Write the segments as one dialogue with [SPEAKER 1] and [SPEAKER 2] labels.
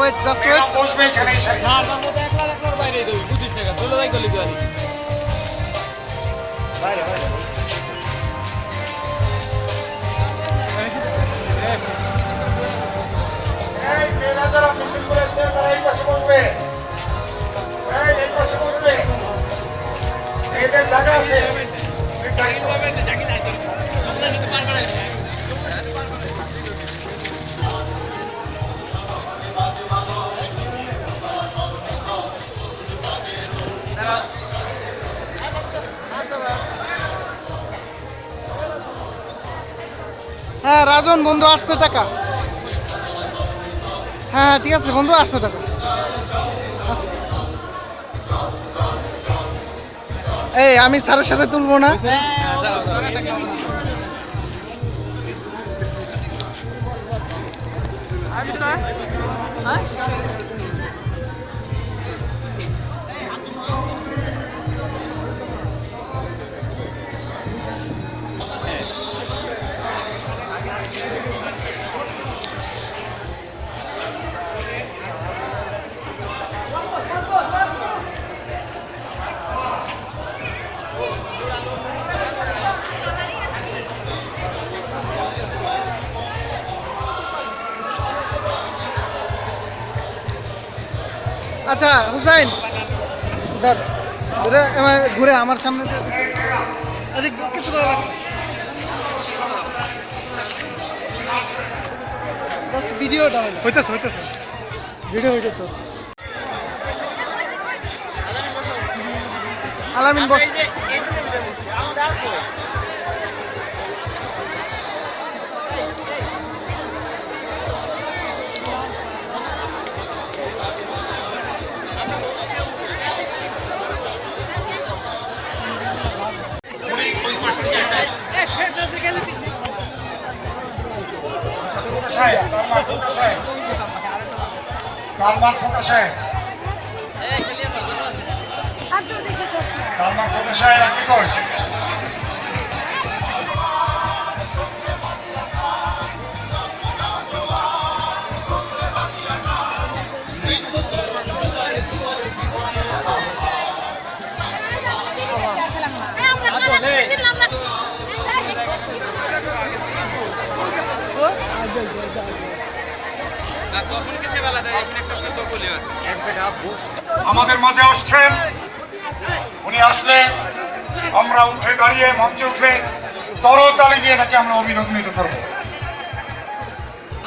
[SPEAKER 1] Just wait
[SPEAKER 2] বসবে এখানে
[SPEAKER 3] না আমার মতো একলা একলার বাইরে দেবি বুঝিস টাকা চলে যাই গলি গলি বাইরে বাইরে
[SPEAKER 2] এই মেয়েরা যারা মিছিল করে আসছে তারা এই পাশে
[SPEAKER 1] হ্যাঁ রাজন, বন্ধু আটশো টাকা। হ্যাঁ হ্যাঁ ঠিক আছে, বন্ধু আটশো টাকা। আচ্ছা। এই, আমি স্যারের সাথে তুলবো না? আচ্ছা হুসাইন ধর ধরে আমার ঘুরে আমার সামনে। কিছু করা ভিডিওটা
[SPEAKER 2] হইতেছে হইতেছে
[SPEAKER 1] ভিডিও হইতেছে আলামিন বস
[SPEAKER 2] খোকা সাহেব। কালমার খোকা সাহেব কালমার খোকা সাহেব আপনি আমাদের মাঝে আসছেন। উনি আসলে আমরা উঠে দাঁড়িয়ে মঞ্চে উঠলে তরতালি দিয়ে তাকে আমরা অভিনন্দিত করব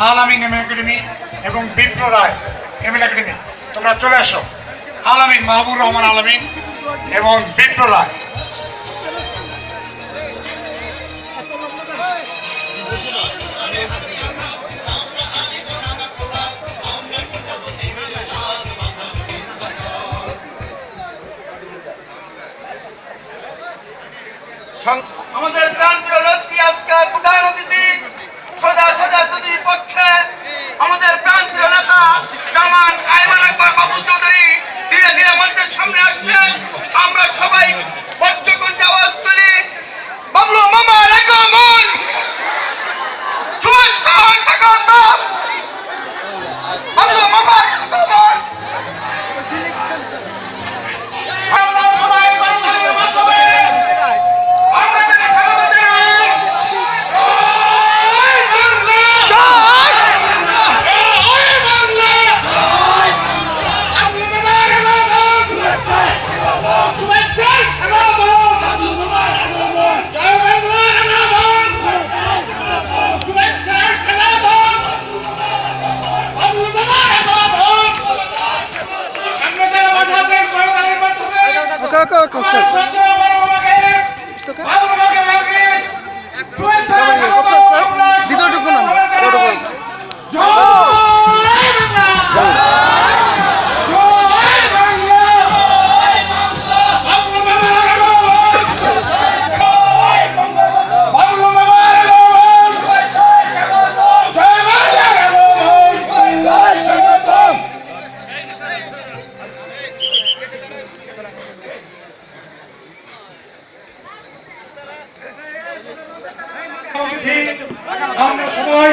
[SPEAKER 2] আলামিন এম একাডেমি এবং বিপ্র রায় এম একাডেমি। তোমরা চলে আসো আল আলামিন মাহবুর রহমান আলামিন এবং বিপ্র রায়।
[SPEAKER 4] আমাদের প্রান্তীয় লক্ষ্মী আজকে প্রধান অতিথি। সদা সদা নদীর পক্ষে। আমাদের প্রান্তীয় নেতা জামান আইমান আকবর বাবু চৌধুরী ধীরে ধীরে মঞ্চের সামনে আসছেন আমরা সবাই বজ্রকণ্ঠে আওয়াজ
[SPEAKER 2] অতিথি, আমরা সবাই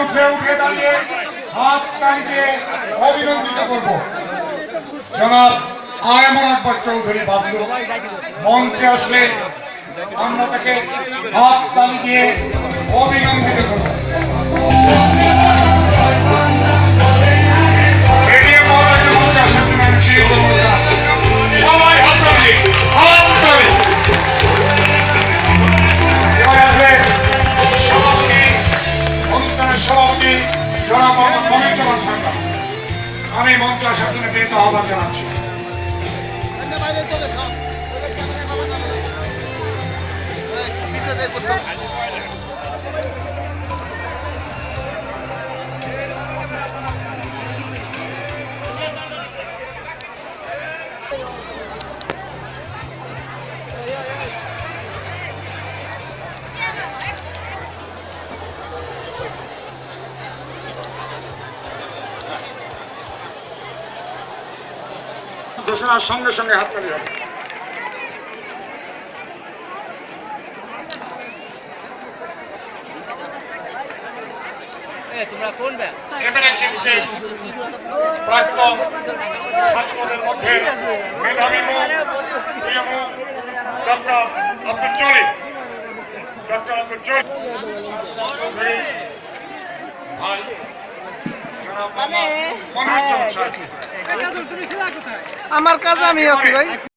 [SPEAKER 2] উঠে উঠে দাঁড়িয়ে হাত তালিকে অভিনন্দিত করব। জনাব আয়মন আকবর চৌধুরী বাবলু মঞ্চে আসলে আমরা তাকে হাত তালি দিয়ে অভিনন্দিত করব। বিনীত জানাচ্ছি জানাচ্ছি ঘোষণার সঙ্গে সঙ্গে হাততালি হবে
[SPEAKER 3] তোমরা কোন
[SPEAKER 2] প্রাক্তন ছাত্রদের মধ্যে মেধাবী ডক্টর আব্দুল ডক্টর আব্দুল ভাই সাহেব।
[SPEAKER 1] আমার কাজ আমি আছি ভাই।